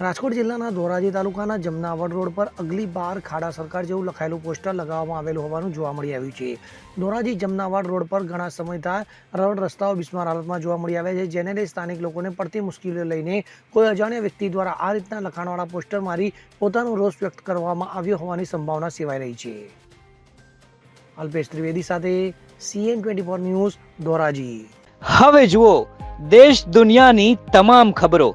રાજકોટ જિલ્લાના ધોરાજી તાલુકાના જમનાવડ રોડ પર અગલી બાર ખાડા સરકાર જેવું લખાયેલું પોસ્ટર લગાવવામાં આવેલું હોવાનું જોવા મળી આવ્યું છે. ધોરાજી જમનાવાડ રોડ પર ઘણા સમયથી રોડ રસ્તાઓ બિસ્માર હાલતમાં જોવા મળી આવ્યા છે, જેને લઈ સ્થાનિક લોકોને પડતી મુશ્કેલીઓ લઈને કોઈ અજાણ્યા વ્યક્તિ દ્વારા આ રીતના લખાણવાળા પોસ્ટર મારી પોતાનો રોષ વ્યક્ત કરવામાં આવ્યો હોવાની સંભાવના સેવાઈ રહી છે. અલ્પેશ ત્રિવેદી સાથે CN twenty four news Dhoraji. હવે જુઓ, દેશ દુનિયાની તમામ ખબરો